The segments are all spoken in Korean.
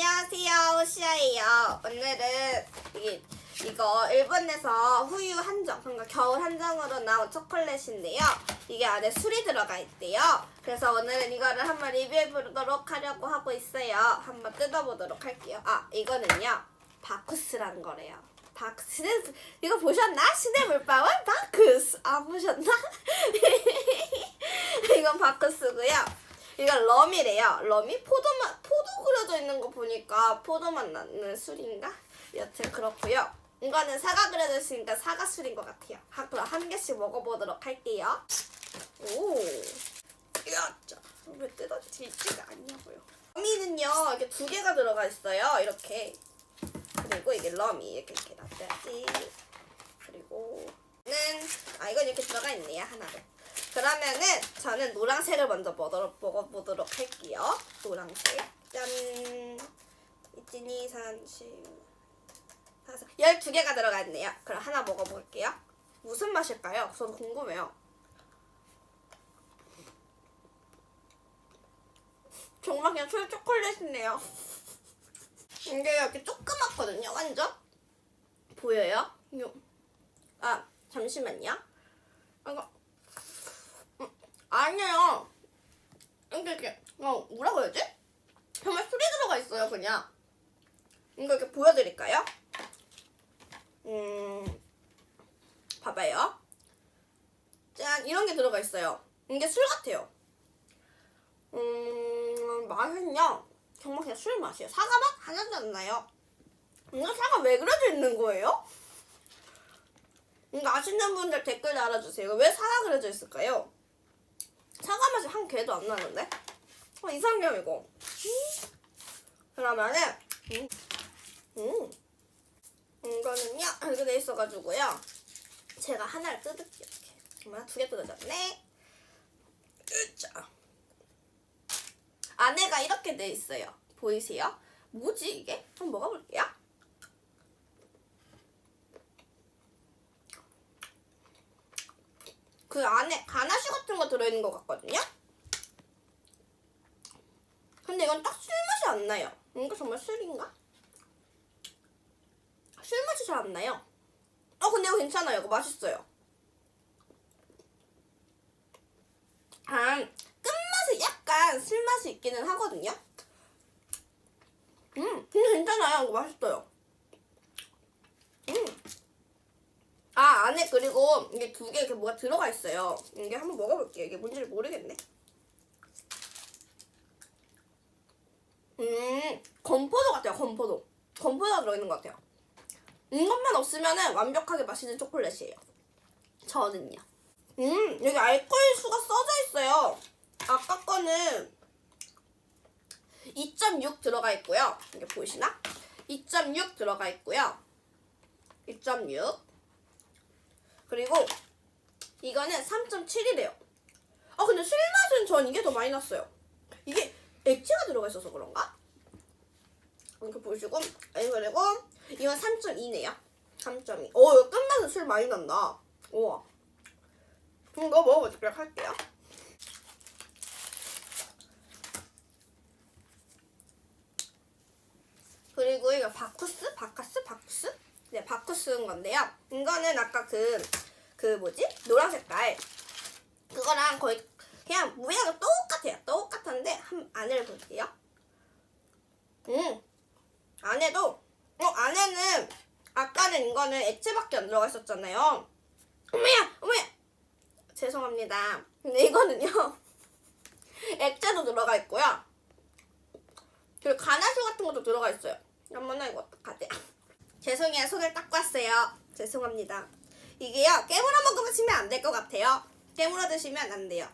안녕하세요, 시아예요. 오늘은 이, 이거 일본에서 후유 한정, 그러니까 겨울 한정으로 나온 초콜릿인데요. 이게 안에 술이 들어가 있대요. 그래서 오늘은 이거를 한번 리뷰해보도록 하려고 하고 있어요. 한번 뜯어보도록 할게요. 아, 이거는요. 바쿠스라는 거래요. 바쿠스 이거 보셨나? 신의 물방울 바쿠스 아 보셨나? 이건 바쿠스고요. 이건 럼이래요. 럼이 포도맛 포도 그려져 있는 거 보니까 포도맛 나는 술인가? 여튼 그렇고요. 이거는 사과 그려져 있으니까 사과 술인 것 같아요. 하, 그럼 한 개씩 먹어보도록 할게요. 오, 야짜 왜 뜯어지 있지가 않냐고요. 럼이는요 이렇게 두 개가 들어가 있어요. 이렇게 그리고 이게 럼이 이렇게 이렇게 놔둬야지. 그리고 는 아 이건 이렇게 들어가 있네요 하나로. 그러면은 저는 노란색을 먼저 먹어, 먹어보도록 할게요. 노란색. 짠. 1, 2, 3, 4, 5. 12개가 들어가 있네요. 그럼 하나 먹어볼게요. 무슨 맛일까요? 저도 궁금해요. 정말 그냥 술 초콜릿이네요. 이게 이렇게 조그맣거든요, 완전. 보여요? 요. 아, 잠시만요. 이거 아니에요. 이렇게 이렇게 어 뭐라 그러지? 정말 술이 들어가 있어요 그냥. 이거 이렇게 보여드릴까요? 음, 봐봐요. 짠 이런 게 들어가 있어요. 이게 술 같아요. 음 맛은요 정말 그냥 술 맛이에요. 사과 맛 하나도 안 나요. 이거 사과 왜 그려져 있는 거예요? 이거 아시는 분들 댓글 달아주세요. 왜 사과 그려져 있을까요? 사과 맛이 한 개도 안 나는데? 어, 이상해요, 이거. 음. 그러면은, 음, 음. 이거는요, 이렇게 돼 있어가지고요. 제가 하나를 뜯을게요, 이렇게. 정말 두개 뜯어졌네. 으짜. 안에가 이렇게 돼 있어요. 보이세요? 뭐지, 이게? 한번 먹어볼게요. 그 안에 가나슈 같은 거 들어있는 것 같거든요? 근데 이건 딱 술 맛이 안 나요. 이거 정말 술인가? 술 맛이 잘 안 나요. 어, 근데 이거 괜찮아요. 이거 맛있어요. 아, 끝맛이 약간 술 맛이 있기는 하거든요? 음, 근데 괜찮아요. 이거 맛있어요. 음. 아 안에 그리고 이게 두 개 이렇게 뭐가 들어가 있어요. 이게 한번 먹어볼게요. 이게 뭔지를 모르겠네. 음 건포도 같아요. 건포도. 건포도가 들어있는 것 같아요. 이것만 없으면은 완벽하게 맛있는 초콜릿이에요. 저는요. 음 여기 알코올 수가 써져 있어요. 아까 거는 2.6 들어가 있고요. 이게 보이시나? 2.6 들어가 있고요. 2.6 그리고 이거는 3.7이래요. 아 근데 술 맛은 전 이게 더 많이 났어요. 이게 액체가 들어가 있어서 그런가? 이렇게 보시고 아니 그리고 이건 3.2네요. 3.2. 어 이거 끝맛은 술 많이 난다. 우와. 이거 먹어보도록 할게요. 그리고 이거 바쿠스? 바카스? 바쿠스? 네, 바쿠스인 건데요. 이거는 아까 그, 그 뭐지? 노란 색깔. 그거랑 거의 그냥 모양은 똑같아요. 똑같은데 한 안을 볼게요. 음, 안에도 어 안에는 아까는 액체밖에 안 들어가 있었잖아요. 어머야, 어머야. 죄송합니다. 근데 이거는요. 액체도 들어가 있고요. 그리고 가나슈 같은 것도 들어가 있어요. 엄마나 이거 어떡하지? 죄송해요. 손을 닦고 왔어요. 죄송합니다. 이게요. 깨물어 먹으면 치면 안 될 것 같아요. 깨물어 드시면 안 돼요.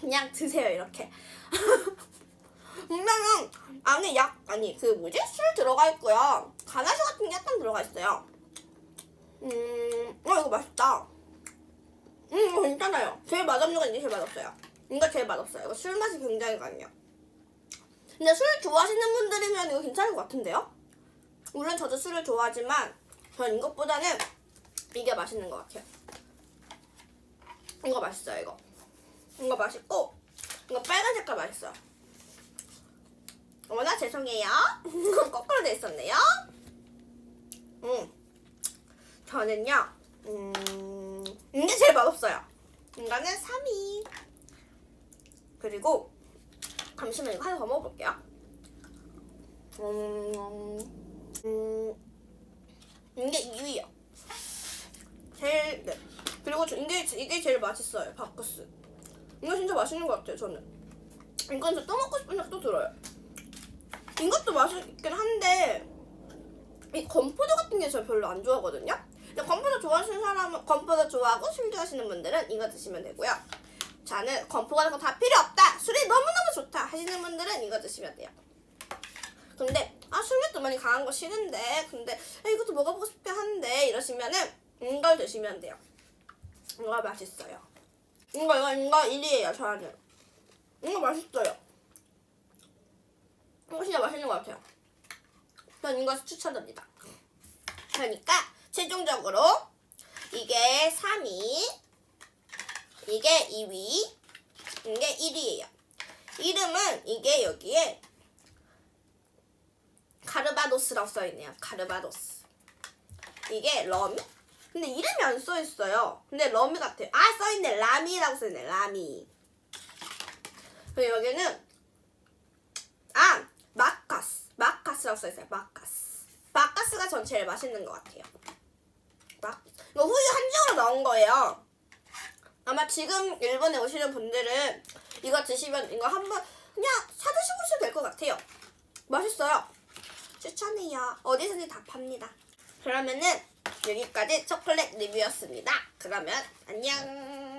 그냥 드세요. 이렇게. 분명은 안에 약 아니 그 뭐지 술 들어가 있고요. 가나슈 같은 게 약간 들어가 있어요. 음, 어 이거 맛있다. 음, 이거 괜찮아요. 제일 맛없는 건 이게 제일 맛없어요. 이거 제일 맛없어요. 이거 술 맛이 굉장히 강해요. 근데 술 좋아하시는 분들이면 이거 괜찮을 것 같은데요? 물론 저도 술을 좋아하지만 전 이것보다는 이게 맛있는 것 같아요. 이거 맛있어요, 이거. 이거 맛있고 이거 빨간 색깔 맛있어요. 어머나 죄송해요. 거꾸로 돼 있었네요. 음, 저는요, 음, 이게 제일 맛없어요. 이거는 3위. 그리고 잠시만 이거 하나 더 먹어볼게요. 음, 음, 이게 2위요. 제일 네. 그리고 저- 이게 이게 제일 맛있어요. 바쿠스. 이거 진짜 맛있는 것 같아요. 저는. 이건 저 또 먹고 싶은 생각도 들어요. 이것도 맛있긴 한데 이 건포도 같은 게 저 별로 안 좋아하거든요. 근데 건포도 좋아하시는 사람은 건포도 좋아하고 술 좋아하시는 분들은 이거 드시면 되고요. 저는 건포 같은 거다 필요 없다. 술이 너무너무 좋다 하시는 분들은 이거 드시면 돼요. 근데 아 술맛도 많이 강한 거 싫은데 근데 아, 이것도 먹어보고 싶긴 한데 이러시면은 이걸 드시면 돼요. 이거 맛있어요. 이거 이거 이거 1위에요 저한테. 이거 맛있어요. 이거 진짜 맛있는 것 같아요. 전 이거 추천합니다. 그러니까 최종적으로 이게 3위, 이게 2위, 이게 1위예요. 이름은 이게 여기에 카르바도스라고 써있네요. 카르바도스. 이게 러미? 근데 이름이 안 써있어요. 근데 러미 같아요. 아 써있네. 라미라고 써있네. 라미. 그리고 여기는 아 마카스. 마카스라고 써있어요. 마카스. 마카스가 전 제일 맛있는 것 같아요. 마, 이거 후유 한정으로 나온 거예요. 아마 지금 일본에 오시는 분들은 이거 드시면 이거 한번 그냥 사드셔보셔도 될 것 같아요. 맛있어요. 추천해요. 어디서든 다 팝니다. 그러면은 여기까지 초콜릿 리뷰였습니다. 그러면 안녕.